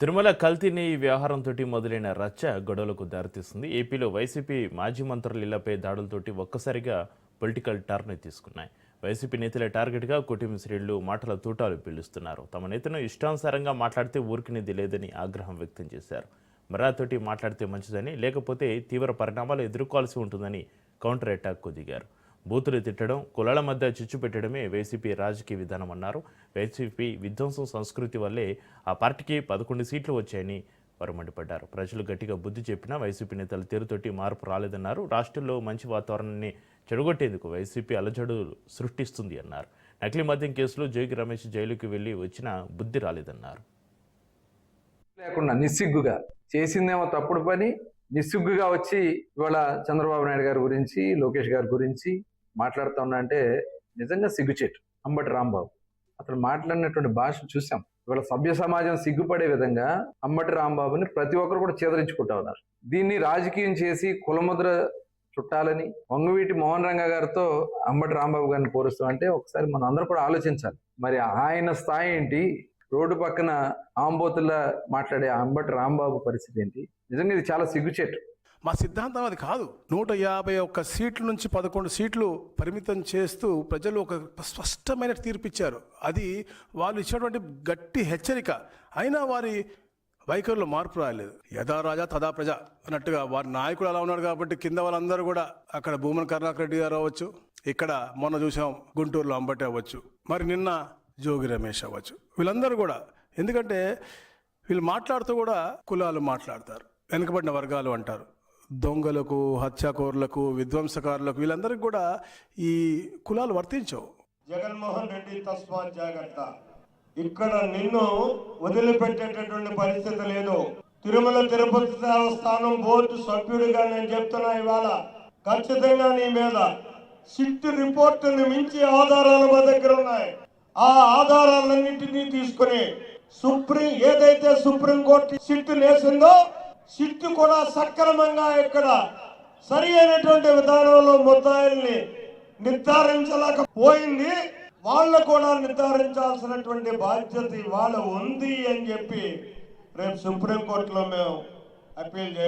తిరుమల కల్తీని ఈ వ్యవహారంతో మొదలైన రచ్చ గొడవలకు దారితీస్తుంది. ఏపీలో వైసీపీ మాజీ మంత్రుల ఇళ్ళపై దాడులతోటి ఒక్కసారిగా పొలిటికల్ టర్న్ తీసుకున్నాయి. వైసీపీ నేతల టార్గెట్గా కుటుంబ శ్రేణులు మాటల తూటాలు పిలుస్తున్నారు. తమ నేతను ఇష్టానుసారంగా మాట్లాడితే ఊరికినేది లేదని ఆగ్రహం వ్యక్తం చేశారు. మరాతోటి మాట్లాడితే మంచిదని లేకపోతే తీవ్ర పరిణామాలు ఎదుర్కోవాల్సి ఉంటుందని కౌంటర్ అటాక్కు దిగారు. బూతులు తిట్టడం కులాల మధ్య చిచ్చు పెట్టడమే వైసీపీ రాజకీయ విధానం అన్నారు. వైసీపీ విధ్వంసం సంస్కృతి వల్లే ఆ పార్టీకి పదకొండు సీట్లు వచ్చాయని వారు మండిపడ్డారు ప్రజలు గట్టిగా బుద్ధి చెప్పినా వైసీపీ నేతల తీరుతోటి మార్పు రాలేదన్నారు. రాష్ట్రంలో మంచి వాతావరణాన్ని చెడగొట్టేందుకు వైసీపీ అలజడు సృష్టిస్తుంది అన్నారు. నకిలీ మద్యం కేసులో జోగి రమేష్ జైలుకి వెళ్ళి వచ్చినా బుద్ధి రాలేదన్నారు. లేకుండా నిస్సిగ్గుగా చేసిందేమో తప్పుడు పని నిస్సిగ్గుగా వచ్చి ఇవాళ చంద్రబాబు నాయుడు గారి గురించి లోకేష్ గారి గురించి మాట్లాడుతా ఉన్నా అంటే నిజంగా సిగ్గుచేటు. అంబటి రాంబాబు. అతను మాట్లాడినటువంటి భాష చూసాం. ఇవాళ సభ్య సమాజం సిగ్గుపడే విధంగా అంబటి రాంబాబుని ప్రతి ఒక్కరు కూడా చేదరించుకుంటా ఉన్నారు. దీన్ని రాజకీయం చేసి కులముద్ర చుట్టాలని వంగవీటి మోహన్ రంగ గారితో అంబటి రాంబాబు గారిని పోరుస్తామంటే ఒకసారి మనం అందరూ కూడా ఆలోచించాలి. మరి ఆయన స్థాయి ఏంటి? రోడ్డు పక్కన ఆంబోతుల్లా మాట్లాడే అంబటి రాంబాబు పరిస్థితి ఏంటి? నిజంగా ఇది చాలా సిగ్గుచేటు. మా సిద్ధాంతం అది కాదు. నూట యాభై ఒక్క సీట్ల నుంచి పదకొండు సీట్లు పరిమితం చేస్తూ ప్రజలు ఒక స్పష్టమైన తీర్పిచ్చారు. అది వాళ్ళు ఇచ్చినటువంటి గట్టి హెచ్చరిక. అయినా వారి వైఖరిలో మార్పు రాలేదు. యథా రాజా తదా ప్రజ అన్నట్టుగా వారి నాయకుడు అలా ఉన్నాడు కాబట్టి కింద వాళ్ళందరూ కూడా అక్కడ భూమన్ కరుణాకర్ రెడ్డి గారు అవ్వచ్చు ఇక్కడ మొన్న చూసాం గుంటూరులో అంబటి అవ్వచ్చు. మరి నిన్న జోగి రమేష్ అవ్వచ్చు. వీళ్ళందరూ కూడా ఎందుకంటే వీళ్ళు మాట్లాడుతూ కూడా కులాలు మాట్లాడతారు. వెనుకబడిన వర్గాలు అంటారు. దొంగలకు హత్యాకోరులకు విధ్వంసకారులకు వీళ్ళందరికీ కూడా ఈ కులాలు వర్తించవు. జగన్మోహన్ రెడ్డి తస్మాత్ జాగ్రత్త. ఇక్కడ నిన్ను వదిలిపెట్టేటటువంటి పరిస్థితి లేదు. తిరుమల తిరుపతి దేవస్థానం బోర్డు సభ్యుడిగా నేను చెప్తున్నా ఇవాళ. ఖచ్చితంగా నీ మీద సిట్ రిపోర్టుని మించి ఆధారాలు మా దగ్గర ఉన్నాయి. ఆ ఆధారాలన్నింటినీ తీసుకుని సుప్రీం ఏదైతే సుప్రీం కోర్టు సిట్ నేసిందో సిట్ కూడా సక్రమంగా ఇక్కడ సరి అయినటువంటి విధానంలో ముద్దాయిల్ని నిర్ధారించలేకపోయింది. వాళ్ళు కూడా నిర్ధారించాల్సినటువంటి బాధ్యత ఇవాళ ఉంది అని చెప్పి రేపు సుప్రీంకోర్టులో మేము అప్పీల్ చేయాలి